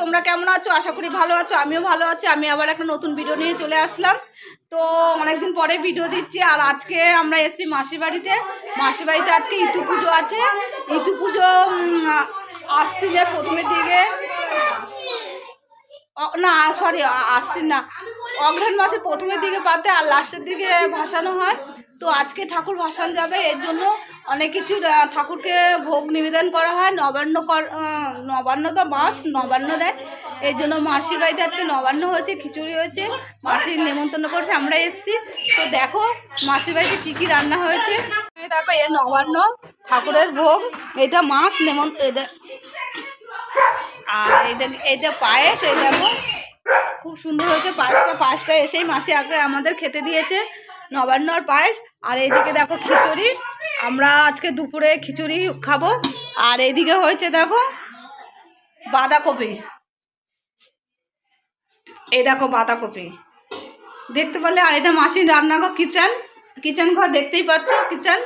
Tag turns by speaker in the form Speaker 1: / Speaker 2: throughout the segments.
Speaker 1: তোমরা কেমন আছো? আশা করি ভালো আছো, আমিও ভালো আছি। আমি আবার একটা নতুন ভিডিও নিয়ে চলে আসলাম। তো অনেকদিন পরে ভিডিও দিচ্ছি, আর আজকে আমরা এসেছি মাসির বাড়িতে। মাসির বাড়িতে আজকে ইতু পুজো আছে। ইতু পুজো আসছিলে প্রথমের দিকে। না সরি আসছি না। অগ্রহণ মাসে প্রথমের দিকে পাতে, আর লাস্টের দিকে ভাসানো হয়। তো আজকে ঠাকুর ভাসান যাবে, এর জন্য অনেক কিছু ঠাকুরকে ভোগ নিবেদন করা হয়, নবান্ন কর- নবান্ন তো মাস, নবান্ন দেয়। এই জন্য মাসির বাড়িতে আজকে নবান্ন হয়েছে, খিচুড়ি হয়েছে, মাসির নেমন্তন্ন করছে, আমরা এসেছি। তো দেখো, মাসির বাড়িতে কী কী রান্না হয়েছে। দেখো এ নবান্ন, ঠাকুরের ভোগ, এটা মাছ নেমন্ত এটা আর এইটা এইটা পায়েস, এই দেখো, খুব সুন্দর হয়েছে, পায়েসটা পায়েসটা এসেই মাসি আগে আমাদের খেতে দিয়েছে, নবান্ন আর পায়েস। আর এইদিকে দেখো খিচুড়ি। আমরা আজকে দুপুরে খিচুড়ি খাব। আর এইদিকে হয়েছে দেখো, বাঁধাকপি। এই দেখো বাঁধাকপি। দেখতে পারলে আর এটা মাসির রান্নাঘর, কিচেন। কিচেন ঘর দেখতেই পাচ্ছ, কিচেন।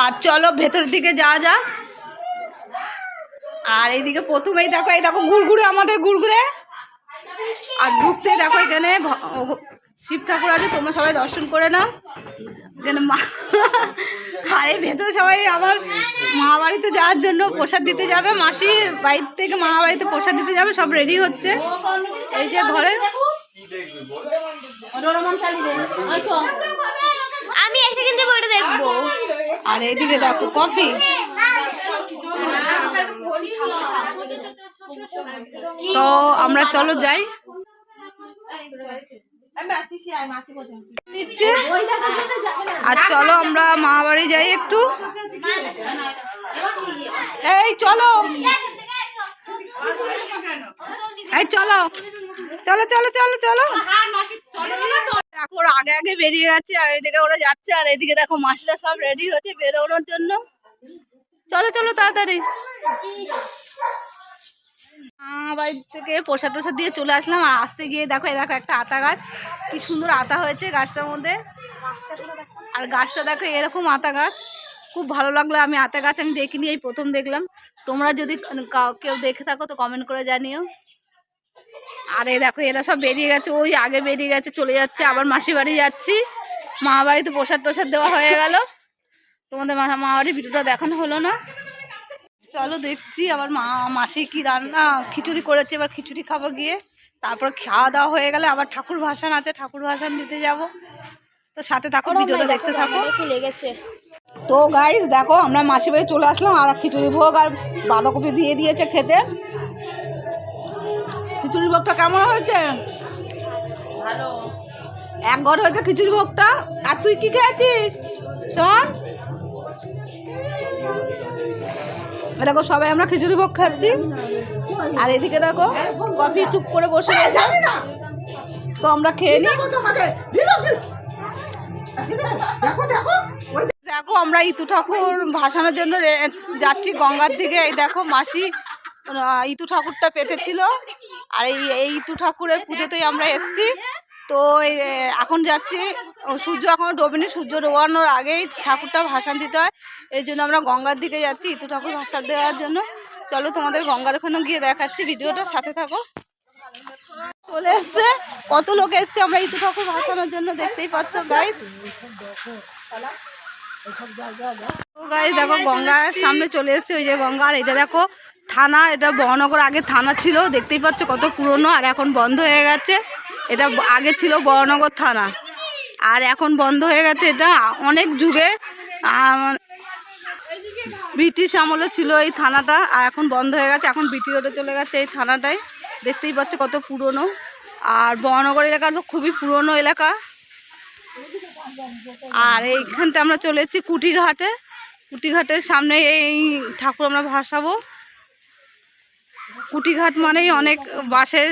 Speaker 1: আর চলো ভেতর দিকে যাওয়া যা আর এইদিকে প্রথমেই দেখো, এই দেখো গুড়গুড়ে আমাদের গুড়গুড়ে আর ঢুকতে দেখো এখানে শিব ঠাকুর আছে, তোমরা সবাই দর্শন করে নাও। এখানে মা আর এই ভেতরে সবাই আবার মা বাড়িতে যাওয়ার জন্য প্রসাদ দিতে যাবে। মাসির বাড়ির থেকে মা বাড়িতে প্রসাদ দিতে যাবে সব রেডি হচ্ছে। এই যে ঘরে।
Speaker 2: আমি এসে কিন্তু বইটা দেখব।
Speaker 1: আর এইদিকে দেখো কফি। তো আমরা চলো যাই। নিচ্ছে। আর চলো আমরা মা বাড়ি যাই একটু। এই চলো। এই চলো। চলো চলো চলো চলো। দেখো ওরা আগে আগে বেরিয়ে গেছে আর এদিকে ওরা যাচ্ছে আর এদিকে দেখো মাসিরা সব রেডি হচ্ছে বেরোনোর জন্য। চলো চলো তাড়াতাড়ি। বাড়ি থেকে প্রসাদ টোসাদ দিয়ে চলে আসলাম আর আসতে গিয়ে দেখো, এই দেখো একটা আতা গাছ। কি সুন্দর আতা হয়েছে গাছটার মধ্যে। আর গাছটা দেখো, এরকম আতা গাছ। খুব ভালো লাগল, আমি আতা গাছ আমি দেখিনি, এই প্রথম দেখলাম। তোমরা যদি কাউ- দেখে থাকো তো কমেন্ট করে জানিও। আর এই দেখো, এরা সব বেরিয়ে গেছে, ওই আগে বেরিয়ে গেছে, চলে যাচ্ছে, আবার মাসি বাড়ি যাচ্ছি। মা বাড়িতে প্রসাদ প্রসাদ দেওয়া হয়ে গেল। তোমাদের মা বাড়ির ভিডিওটা দেখানো হলো না। চলো দেখছি আবার মা মাসি কি রান্না খিচুড়ি করেছে এবার খিচুড়ি খাব গিয়ে। তারপর খাওয়া দাওয়া হয়ে গেলে আবার ঠাকুর ভাসান আছে ঠাকুর ভাসান দিতে যাব। তো সাথে থাকো ভিডিওটা দেখতে থাকো।
Speaker 2: লেগেছে।
Speaker 1: তো গাইস দেখো আমরা মাসি বাড়ি চলে আসলাম আর খিচুড়ি ভোগ আর বাঁধাকপি দিয়ে দিয়েছে খেতে। খিচুড়ি ভোগটা কেমন হয়েছে?
Speaker 2: ভালো।
Speaker 1: এক ঘর হয়েছে খিচুড়ি ভোগটা। আর তুই কি খেয়েছিস? শোন। দেখো সবাই আমরা খিচুড়ি ভোগ খাচ্ছি। আর এদিকে দেখো কফি টুক করে বসে গেছে তো আমরা খেয়ে নিই। দেখো আমরা ইতু ঠাকুর ভাসানোর জন্য যাচ্ছি গঙ্গার দিকে। এই দেখো মাসি ইতু ঠাকুরটা পেতেছিল। আর এই ইতু ঠাকুরের পুজোতেই আমরা এসেছি। তো এখন যাচ্ছি। সূর্য এখন ডোবেনি, সূর্য ডোবানোর আগেই ঠাকুরটা ভাসান দিতে হয়। এই জন্য আমরা গঙ্গার দিকে যাচ্ছি, ইতু ঠাকুর ভাসান দেওয়ার জন্য। চলো তোমাদের গঙ্গার ওখানে গিয়ে দেখাচ্ছি ভিডিওটা, সাথে থাকো। চলে এসছে। কত লোক এসছে আমরা ইতু ঠাকুর ভাসানোর জন্য দেখতেই পাচ্ছ গাইস গাইস দেখো, গঙ্গার সামনে চলে এসছে, ওই যে গঙ্গা আর এটা দেখো, থানা, এটা বহনগর, আগে থানা ছিল, দেখতেই পাচ্ছ কত পুরনো, আর এখন বন্ধ হয়ে গেছে। এটা আগে ছিল বহনগর থানা। আর এখন বন্ধ হয়ে গেছে এটা। অনেক যুগে ব্রিটিশ আমলে ছিল এই থানাটা, আর এখন বন্ধ হয়ে গেছে। এখন বিটি রোডে চলে গেছে এই থানাটাই। দেখতেই পাচ্ছ কত পুরনো। আর বহনগর এলাকা তো খুবই পুরনো এলাকা। আর এইখানটা আমরা চলে এসেছি কুটিঘাটে কুটিঘাটের সামনে এই ঠাকুর আমরা ভাসাবো। কুটিঘাট মানেই অনেক বাসের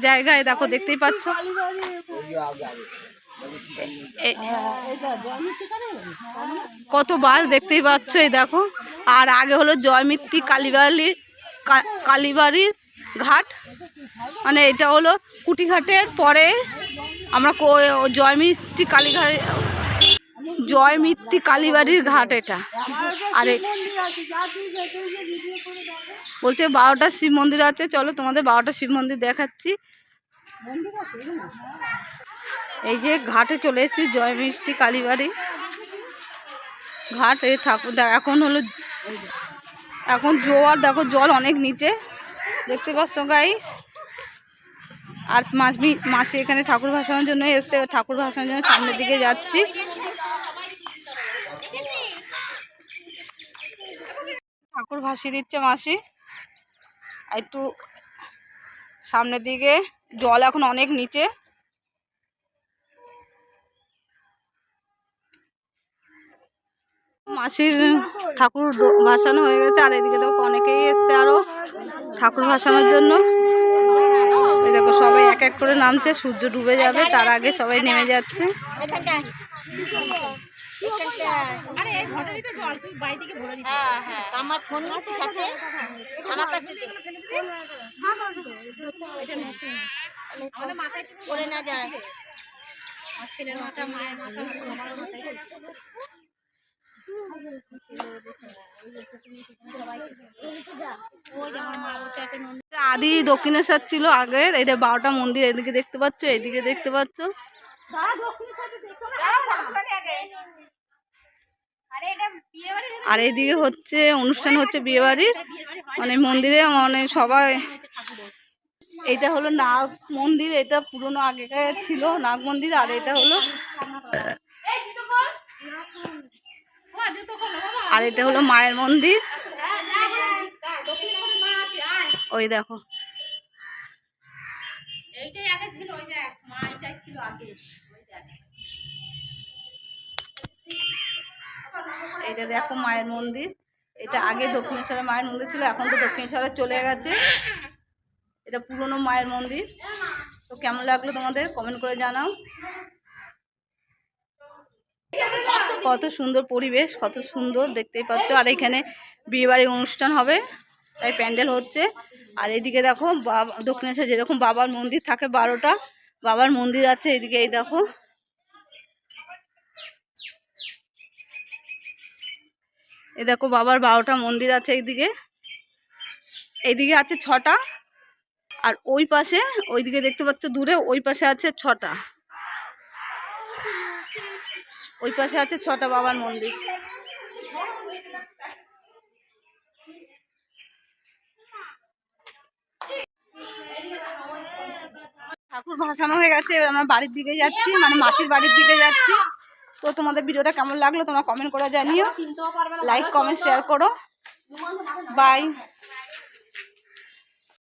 Speaker 1: জায়গায় দেখো দেখতেই পাচ্ছ। এ- কত বাস দেখতেই পাচ্ছ এই দেখো। আর আগে হলো জয়মিত্তি কালীবাড়ি কালীবাড়ির ঘাট। মানে এটা হলো কুটিঘাটের পরে আমরা কো- জয়মিত্তি কালীঘাট জয়মিত্তি কালীবাড়ির ঘাট এটা। আর বলছে বারোটা শিব মন্দির আছে, চলো তোমাদের বারোটা শিব মন্দির দেখাচ্ছি। এই যে ঘাটে চলে এসেছি, জয় মিষ্টি কালীবাড়ি। ঘাট এই ঠাকুর, দেখ, এখন হলো, এখন জোয়ার, দেখো জল অনেক নিচে। দেখতে পাচ্ছ গাইস আর মাস মাসি এখানে ঠাকুর ভাসানোর জন্য এসছে ঠাকুর ভাসানোর জন্য সামনের দিকে যাচ্ছি। ঠাকুর ভাসিয়ে দিচ্ছে মাসি। একটু সামনের দিকে, জল এখন অনেক নিচে। মাসির ঠাকুর ভাসানো হয়ে গেছে, আর এদিকে দেখো অনেকেই এসছে আরও ঠাকুর ভাসানোর জন্য। দেখো সবাই এক এক করে নামছে, সূর্য ডুবে যাবে, তার আগে সবাই নেমে যাচ্ছে।
Speaker 2: আমার ফোন আছে সাথে। আমার কাছে পড়ে না যায়।
Speaker 1: আদি দক্ষিণেশ্বর ছিল আগের এটা বারোটা মন্দির এদিকে দেখতে পাচ্ছ এদিকে দেখতে পাচ্ছ। আর এদিকে হচ্ছে অনুষ্ঠান হচ্ছে বিয়েবাড়ির। মানে মন্দিরে মানে সবাই এটা হলো নাগ মন্দির এটা পুরনো আগেকার ছিল নাগ মন্দির আর এটা হলো আর এটা হলো মায়ের মন্দির। ওই দেখো। এটা দেখো মায়ের মন্দির। এটা আগে দক্ষিণেশ্বরের মায়ের মন্দির ছিল, এখন তো দক্ষিণেশ্বরে চলে গেছে। এটা পুরনো মায়ের মন্দির। তো কেমন লাগল তোমাদের? কমেন্ট করে জানাও। কত সুন্দর পরিবেশ, কত সুন্দর, দেখতেই পাচ্ছ। আর এখানে বিয়েবাড়ির অনুষ্ঠান হবে, তাই প্যান্ডেল হচ্ছে। আর এদিকে দেখো, বাবা, দক্ষিণেশ্বর যেরকম বাবার মন্দির থাকে বারোটা, বাবার মন্দির আছে এদিকে, এই দেখো। এই দেখো বাবার বারোটা মন্দির আছে এইদিকে। এইদিকে আছে ছটা, আর ওই পাশে, ওইদিকে দেখতে পাচ্ছ দূরে, ওই পাশে আছে ছটা। ওই পাশে আছে ছটা বাবার মন্দির। ঠাকুর ভাসানো হয়ে গেছে আমরা বাড়ির দিকে যাচ্ছি মানে মাসির বাড়ির দিকে যাচ্ছি। তো তোমাদের ভিডিওটা কেমন লাগল তোমরা কমেন্ট করে জানিও। লাইক কমেন্ট শেয়ার করো। বাই